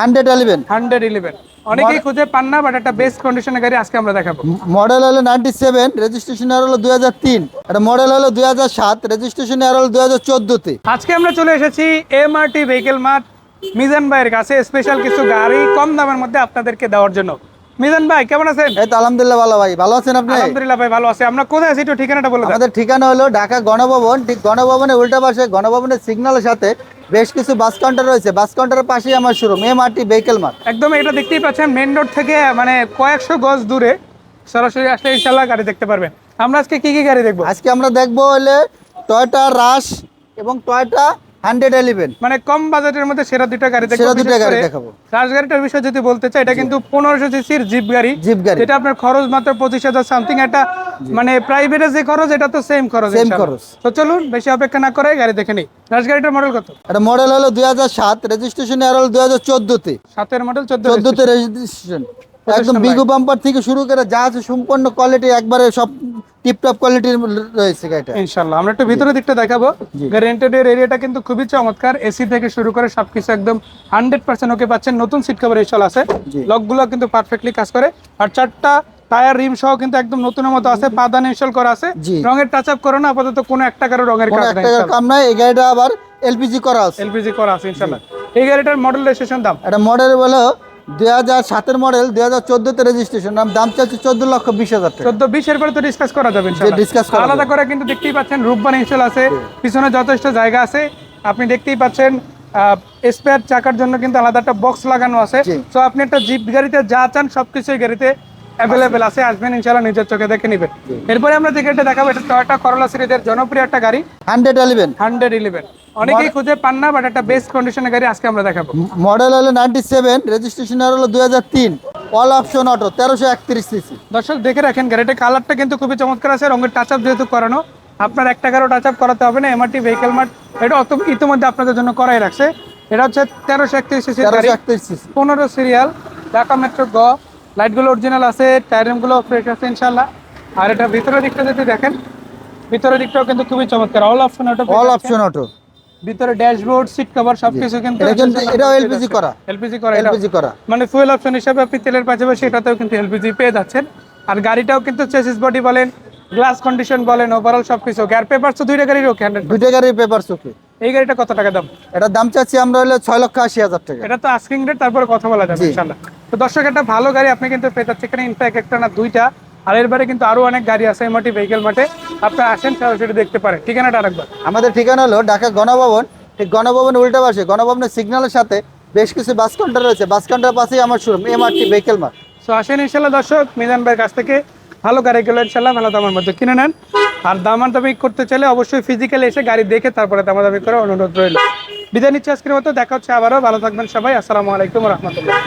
Hundred eleven hundred eleven অনেকেই খুঁজে পান না বাট একটা বেস্ট কন্ডিশনের গাড়ি আজকে আমরা দেখাবো। মডেল হলো নাইনটি সেভেন রেজিস্ট্রেশন ইয়ার হলো দুই হাজার তিন এটা মডেল হলো দুই হাজার সাত রেজিস্ট্রেশন ইয়ার হলো দুই হাজার চোদ্দোতে। আজকে আমরা চলে এসেছি এমআরটি ভেহিকেল মার্ট মিজান ভাইয়ের কাছে স্পেশাল কিছু গাড়ি কম দামের মধ্যে আপনাদেরকে দেওয়ার জন্য। মিজান ভাই কেমন আছেন? এই তো আলহামদুলিল্লাহ ভালো ভাই ভালো আছেন আপনি? আলহামদুলিল্লাহ ভাই ভালো আছে। আমরা কোথায় আছি একটু ঠিকানাটা বলে আমাদের ঠিকানা হলো ঢাকা গণভবন ঠিক গণভবনের উল্টা পাশে গণভবনের সিগন্যালের সাথে বেশ কিছু বাস কাউন্টার রয়েছে। বাস কাউন্টারের পাশেই আমার শোরুম মে মাটি ভেহিকেল মার্ট একদম এটা দেখতেই পাচ্ছেন মেন রোড থেকে মানে কয়েকশো গজ দূরে সরাসরি আসলে ইনশাল্লাহ গাড়ি দেখতে পারবেন। আমরা আজকে কি কি গাড়ি দেখব? আজকে আমরা দেখব হলে টয়টা রাশ এবং টয়টা হান্ড্রেড এলিভেন। মানে কম বাজেটের মধ্যে সেরা দুইটা গাড়ি সেরা দুইটা গাড়ি দেখাবো। রাজ গাড়িটার বিষয় যদি বলতে চাই এটা কিন্তু পনেরোশো সিসির জিপ গাড়ি। জিপ গাড়ি। যেটা আপনার খরচ মাত্র পঁচিশ হাজার সামথিং একটা মানে প্রাইভেটে যে খরচ এটা তো সেম খরচ ইনশাআল্লাহ। খরচ। তো চলুন বেশি অপেক্ষা না করে গাড়ি দেখে নিই। রাজ গাড়িটার মডেল কত? এটা মডেল হলো দুই হাজার সাত রেজিস্ট্রেশন ইয়ার হলো দুই হাজার চোদ্দোতে। সাতের মডেল চোদ্দ চোদ্দোতে রেজিস্ট্রেশন একদম বিগু বাম্পার থেকে শুরু করে যা আছে সম্পূর্ণ কোয়ালিটি একবারে সব টিপটপ কোয়ালিটির রয়েছে গাড়িটা। ইনশাল্লাহ আমরা একটু ভিতরে দিকটা দেখাবো। গাড়ি ইন্টেরিয়র এরিয়াটা কিন্তু খুবই চমৎকার। এসি থেকে শুরু করে সবকিছু একদম হান্ড্রেড পার্সেন্ট ওকে পাচ্ছেন। নতুন সিট কভার ইনশাল আছে। লকগুলো কিন্তু পারফেক্টলি কাজ করে। আর চারটা টায়ার রিম সহ কিন্তু একদম নতুনের মতো আছে। পাদান ইনস্টল করা আছে। রঙের টাচ আপ করো না আপাতত কোনো একটা কারও রঙের কাজ টাকার কাম নাই। এই গাড়িটা আবার এলপিজি করা আছে। এলপিজি করা আছে ইনশাল্লাহ এই গাড়িটার মডেল রেজিস্ট্রেশন দাম। এটা মডেল হলো দুই হাজার সাতের মডেল দুই হাজার চোদ্দোতে রেজিস্ট্রেশন দাম চাচ্ছে চোদ্দ লক্ষ বিশ হাজার চোদ্দ বিশ এরপরে তো ডিসকাস করা যাবে ডিসকাস আলাদা করে কিন্তু দেখতেই পাচ্ছেন রূপবান ইনস্টল আছে পিছনে যথেষ্ট জায়গা আছে। আপনি দেখতেই পাচ্ছেন স্পেয়ার চাকার জন্য কিন্তু আলাদা একটা বক্স লাগানো আছে। তো আপনি একটা জিপ গাড়িতে যা চান সবকিছু গাড়িতে অ্যাভেলেবেল আছে আসবেন ইনশাল্লাহ নিজের চোখে দেখে নেবেন। এরপরে আমরা যে গাড়িটা দেখাবো এটা টয়োটা করলা সিরিজের জনপ্রিয় একটা গাড়ি। হান্ড্রেড এলিভেন হান্ড্রেড ইলেভেন অনেকেই খুঁজে পান না বাট একটা বেস্ট কন্ডিশনের গাড়ি আজকে আমরা দেখাবো। মডেল হলো নাইনটি সেভেন রেজিস্ট্রেশন হলো দুই হাজার তিন। অল অপশন অটো তেরোশো একত্রিশ সিসি দর্শক দেখে রাখেন গাড়িটার কালারটা কিন্তু খুবই চমৎকার আছে রঙের টাচ আপ যেহেতু করানো। আপনার এক টাকারও টাচ আপ করাতে হবে না এমআরটি ভেহিকেল মার্ট এটা অত ইতিমধ্যে আপনাদের জন্য করাই রাখছে। এটা হচ্ছে তেরোশো একত্রিশ সিসি পনেরো সিরিয়াল ঢাকা মেট্রো গ লাইটগুলো অরিজিনাল আছে টায়ারগুলো ফ্রেশ আছে ইনশাল্লাহ আর এটা ভিতরের দিকটা যদি দেখেন ভিতরের দিকটাও কিন্তু খুবই চমৎকার। অল অপশন ওটা অল অপশন অটো ভিতরে ড্যাশবোর্ড সিট কভার সবকিছু কিন্তু এটা এলপিজি করা। এলপিজি করা এলপিজি করা। মানে ফুয়েল অপশন হিসাবে আপনি তেলের পাশাপাশি এটাতেও কিন্তু এলপিজি পেয়ে যাচ্ছেন। আর গাড়িটাও কিন্তু চেসিস বডি বলেন গ্লাস কন্ডিশন বলেন ওভারঅল সবকিছু গ্যার পেপার তো দুইটা গাড়ির ওকে দুইটা গাড়ির পেপার চোখে এই গাড়িটা কত টাকা দাম? এটার দাম চাচ্ছি আমরা হলো ছয় লক্ষ আশি হাজার টাকা। এটা তো আস্কিং রেট তারপরে কথা বলা যাবে। ইনশাআল্লাহ। তো দর্শক একটা ভালো গাড়ি আপনি কিন্তু পেয়ে যাচ্ছেন। এখানে ইনফ্যাক্ট একটা না দুইটা। আর এরবারে কিন্তু আরও অনেক গাড়ি আছে এমআরটি ভেহিকেল মাঠে। আপনি আসেন সরাসরি দেখতে পারেন। ঠিকানাটা আরেকবার। আমাদের ঠিকানা হলো ঢাকা গণভবন। ঠিক গণভবন উল্টা পাশে। গণভবনের সিগন্যালের সাথে বেশ কিছু বাস কাউন্টার রয়েছে। বাস কাউন্টার পাশেই আমার showroom M R T vehicle mart so আসেন ইনশাল্লাহ দর্শক মিজান ভাইয়ের কাছ থেকে ভালো গাড়িগুলো ইনশাল্লাহ ভালো দামের মধ্যে কিনে নেন। আর দামান দামি করতে চাইলে অবশ্যই ফিজিক্যালি এসে গাড়ি দেখে তারপরে দামাদামি করে অনুরোধ রইল। বিদায় নিচ্ছে আজকের মতো দেখা হচ্ছে আবারও। ভালো থাকবেন সবাই। আসসালামু আলাইকুম রহমতুল্লাহ।